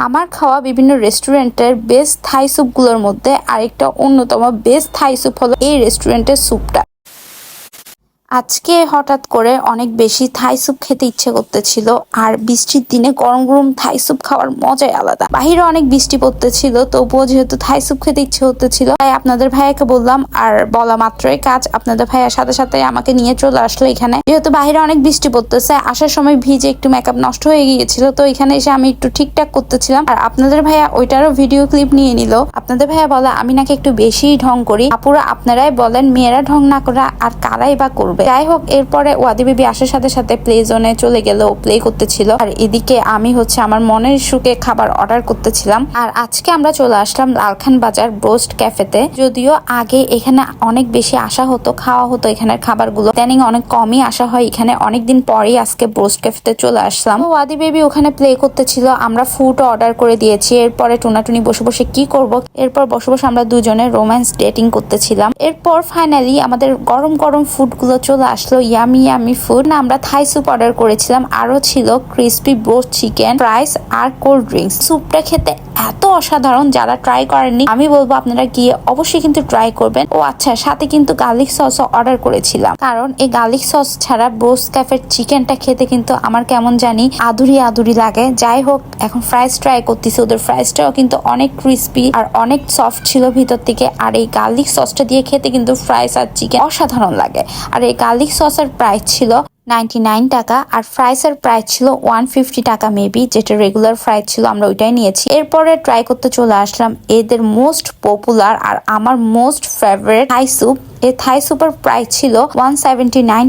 আমার খাওয়া বিভিন্ন রেস্টুরেন্টের বেস্ট থাই স্যুপগুলোর মধ্যে আরেকটা অন্যতম বেস্ট থাই স্যুপ হলো এই রেস্টুরেন্টের স্যুপটা আজকে হঠাৎ করে অনেক বেশি থাই স্যুপ খেতে ইচ্ছে করতেছিল, আর বৃষ্টির দিনে গরম গরম থাই স্যুপ খাওয়ার মজাই আলাদা। বাহিরে অনেক বৃষ্টি পড়তেছিল, তবুও যেহেতু থাই স্যুপ খেতে ইচ্ছে হতেছিল তাই আপনাদের ভাইয়াকে বললাম, আর বলা মাত্রই কাজ, আপনাদের ভাইয়ার সাথে সাথে আমাকে নিয়ে চলে আসলো এখানে। যেহেতু বাহিরে অনেক বৃষ্টি পড়তেছে, আসার সময় ভিজে একটু মেকআপ নষ্ট হয়ে গিয়েছিল, তো এখানে এসে আমি একটু ঠিকঠাক করতেছিলাম। আর আপনাদের ভাইয়া ওইটারও ভিডিও ক্লিপ নিয়ে নিল। আপনাদের ভাইয়া বলে, আমি নাকি একটু বেশি ঢং করি। আপুরা, আপনারাই বলেন, মেয়েরা ঢং না করা, আর কারাই বা করবে? যাই হোক, এরপরে ওয়াদি বেবি আসার সাথে সাথে প্লে জোনে চলে গেল প্লে করতেছিল। আর এদিকে আমি হচ্ছে আমার মনের সুখে খাবার অর্ডার করতেছিলাম। আর আজকে আমরা চলে আসলাম লালখান বাজার ব্রোস্ট ক্যাফেতে যদিও আগে এখানে অনেক বেশি আসা হতো, খাওয়া হতো এখানের খাবারগুলো। ইদানিং অনেক কমই আসা হয় এখানে। অনেকদিন পরেই আজকে ব্রোস্ট ক্যাফেতে চলে আসলাম। ওয়াদি বেবি ওখানে প্লে করতেছিল। আমরা ফুড অর্ডার করে দিয়েছি। এরপরে টুনাটুনি বসে বসে কি করব? এরপর বসে বসে আমরা দুজনে রোম্যান্স ডেটিং করতেছিলাম। এরপর ফাইনালি আমাদের গরম গরম ফুডগুলো চলে আসলো ইয়ামি ইয়ামি ফুড আমরা থাই স্যুপ অর্ডার করেছিলাম। আরও ছিল ক্রিসপি ব্রোস্ট চিকেন ফ্রাইস আর কোল্ড ড্রিঙ্কস স্যুপটা খেতে এত অসাধারণ, যারা ট্রাই করেননি, আমি বলব আপনারা গিয়ে অবশ্যই কিন্তু ট্রাই করবেন। ও আচ্ছা সাথে কিন্তু গার্লিক সসও অর্ডার করেছিলাম। কারণ এই গার্লিক সস ছাড়া ব্রোস্ট ক্যাফের চিকেনটা খেতে কিন্তু আমার কেমন জানি আদুরি আদুরি লাগে। যাই হোক, এখন ফ্রাইস ট্রাই করতেছি। ওদের ফ্রাইসটাও কিন্তু অনেক ক্রিস্পি আর অনেক সফট ছিল ভিতর থেকে। আর এই গার্লিক সসটা দিয়ে খেতে কিন্তু ফ্রাইস আর চিকেন অসাধারণ লাগে। আর এই গার্লিক সসের প্রাইস ছিল নাইনটি নাইন টাকা আর ফ্রাইসের প্রাইস ছিল ওয়ান ফিফটি টাকা মেবি যেটা রেগুলার ফ্রাইস ছিল, আমরা ওইটাই নিয়েছি। এরপরে ট্রাই করতে চলে আসলাম এদের মোস্ট পপুলার আর আমার মোস্ট ফেভারেট হাই স্যুপ এই থাই সুপার প্রাইস ছিল ওয়ান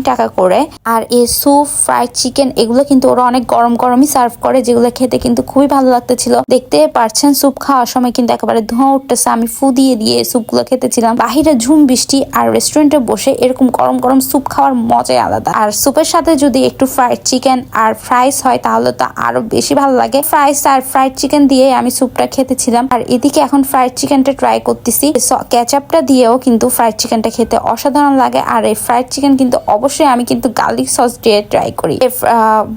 টাকা করে, আর এ স্যুপ ফ্রাইড চিকেন এগুলো কিন্তু ওরা অনেক গরম গরমই সার্ভ করে, যেগুলো খেতে কিন্তু খুবই ভালো লাগতেছিল। দেখতে পারছেন স্যুপ খাওয়ার সময় কিন্তু একেবারে ধোঁয়া উঠতেছে, আমি ফু দিয়ে দিয়ে স্যুপগুলো খেতেছিলাম। বাহিরে ঝুম বৃষ্টি আর রেস্টুরেন্টে বসে এরকম গরম গরম স্যুপ খাওয়ার মজাই আলাদা। আর স্যুপের সাথে যদি একটু ফ্রাইড চিকেন আর ফ্রাইস হয়, তাহলে তো আরও বেশি ভালো লাগে। ফ্রাইস আর ফ্রাইড চিকেন দিয়ে আমি স্যুপটা খেতেছিলাম। আর এদিকে এখন ফ্রাইড চিকেনটা ট্রাই করতেছি। ক্যাচাপটা দিয়েও কিন্তু ফ্রাইড চিকেনটা খেতে অসাধারণ লাগে। আর এই ফ্রাইড চিকেন কিন্তু অবশ্যই আমি কিন্তু গার্লিক সস দিয়ে ট্রাই করি।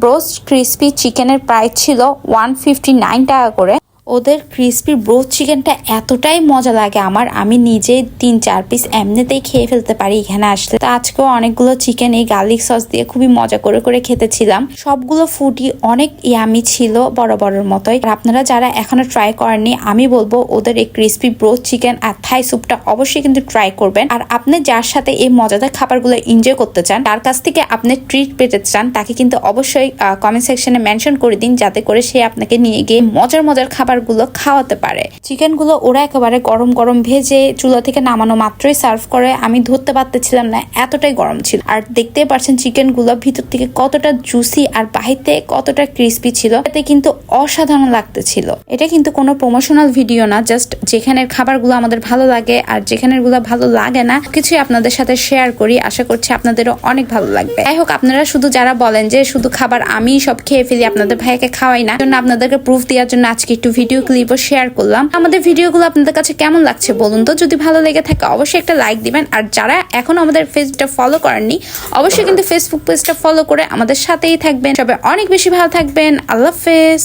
ব্রোস্ট ক্রিসপি চিকেনের প্রাইস ছিল ওয়ান ফিফটি নাইন টাকা করে। ওদের ক্রিসপি ব্রোথ চিকেনটা এতটাই মজা লাগে আমার। আমি নিজে তিন, চার পিস এমনিতেই খেয়ে ফেলতে পারি এখানে আসলে। তো আজকেও অনেকগুলো চিকেন এই গার্লিক সস দিয়ে খুবই মজা করে করে খেতেছিলাম। সবগুলো ফুডই অনেক ইয়ামি ছিল বড় বড়র মতোই। আর আপনারা যারা এখনও ট্রাই করেননি, আমি বলব ওদের এই ক্রিসপি ব্রোথ চিকেন আর থাই স্যুপটা অবশ্যই কিন্তু ট্রাই করবেন। আর আপনি যার সাথে এই মজাদার খাবারগুলো এনজয় করতে চান, তার কাছ থেকে আপনি ট্রিট পেতে চান, তাকে কিন্তু অবশ্যই কমেন্ট সেকশনে মেনশন করে দিন, যাতে করে সে আপনাকে নিয়ে গিয়ে মজার মজার খাবারগুলো খাওয়াতে পারে। চিকেনগুলো ওরা একেবারে গরম গরম ভেজে চুলা থেকে নামানো মাত্রই সার্ভ করে। আমি ধরতে পারতেছিলাম না, এতটাই গরম ছিল। আর দেখতেই পারছেন চিকেনগুলো ভিতর থেকে কতটা জুসি আর থেকে কতটা ক্রিস্পি ছিল, এতে কিন্তু অসাধারণ লাগতেছিল। এটা কিন্তু কোনো প্রমোশনাল ভিডিও না জাস্ট যেখানের খাবারগুলো আমাদের ভালো লাগে আর যেখানেরগুলো ভালো লাগে না কিছুই আপনাদের সাথে শেয়ার করি। আশা করছি আপনাদেরও অনেক ভালো লাগবে। যাই হোক, আপনারা শুধু যারা বলেন যে শুধু খাবার আমি সব খেয়ে ফেলি, আপনাদের ভাইকে খাওয়াই না জন্য আপনাদেরকে প্রুফ দেওয়ার জন্য আজকে একটু ক্লিপও শেয়ার করলাম। আমাদের ভিডিওগুলো আপনাদের কাছে কেমন লাগছে বলুন তো? যদি ভালো লেগে থাকে, অবশ্যই একটা লাইক দিবেন। আর যারা এখনও আমাদের ফেসবুকটা ফলো করেননি, অবশ্যই কিন্তু ফেসবুক পেজটা ফলো করে আমাদের সাথেই থাকবেন। সবাই অনেক বেশি ভালো থাকবেন। আল্লাহ হাফেজ।